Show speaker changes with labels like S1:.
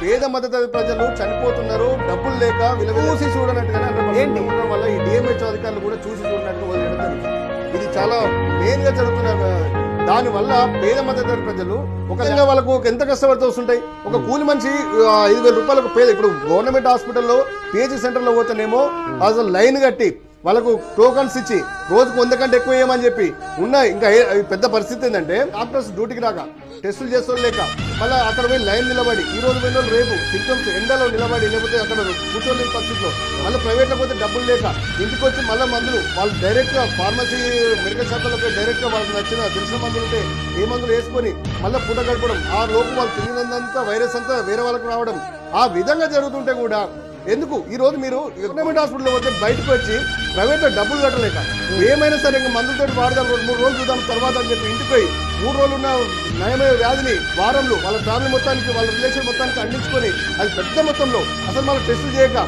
S1: పేద మధ్యతరగతి ప్రజలు చనిపోతున్నారు డబ్బులు లేక చూసి చూడనట్టుగానే అంటే
S2: ఏంటి?
S1: వల్ల ఈ డిఎంహెచ్ అధికారులు కూడా చూసి చూడనట్టు వదిలేయడం జరుగుతుంది ఇది చాలా మెయిన్గా జరుగుతున్న దాని వల్ల పేద మధ్యతరగతి ప్రజలు ఒక వాళ్ళకు ఎంత కష్టపడితే వస్తుంటాయి ఒక కూలి మనిషి ఐదు వేల రూపాయలకు పేద ఇప్పుడు గవర్నమెంట్ హాస్పిటల్లో పిహెచ్ సెంటర్లో పోతేనేమో అసలు లైన్ కట్టి వాళ్ళకు టోకన్స్ ఇచ్చి రోజుకు వంద కంటే ఎక్కువ వేయమని చెప్పి ఉన్న ఇంకా పెద్ద పరిస్థితి ఏంటంటే డాక్టర్స్ డ్యూటీకి రాక టెస్టులు చేస్తూ లేక మళ్ళీ అక్కడ పోయి లైన్ నిలబడి ఈ రోజు పోయిన రేపు సిమ్టమ్స్ ఎండలో నిలబడి లేకపోతే అక్కడ కూర్చోలేని పరిస్థితిలో మళ్ళీ ప్రైవేట్లో పోతే డబ్బులు లేక ఇంటికి వచ్చి మళ్ళీ మందులు వాళ్ళు డైరెక్ట్గా ఫార్మసీ మెడికల్ షాపులకు డైరెక్ట్గా వాళ్ళకి నచ్చిన తెలిసిన మందులు ఉంటే ఏ మందులు వేసుకొని మళ్ళీ పూట గడపడం ఆ లోపు వాళ్ళు తిరిగినంతా వైరస్ అంతా వేరే వాళ్ళకి రావడం ఆ విధంగా జరుగుతుంటే కూడా ఎందుకు? ఈ రోజు మీరు గవర్నమెంట్ హాస్పిటల్లో పోతే బయటకు వచ్చి ప్రైవేట్లో డబ్బులు కట్టలేక. ఏమైనా సరే ఇంకా మందులతో వాడదాం రెండు మూడు రోజులు చూద్దాం తర్వాత అని చెప్పి ఇంటికి పోయి మూడు రోజులు ఉన్న నయమైన వ్యాధిని వారంలో వాళ్ళ ఫ్యామిలీ మొత్తానికి వాళ్ళ రిలేషన్ మొత్తానికి అందించుకొని అది పెద్ద మొత్తంలో అసలు మన టెస్టులు చేయక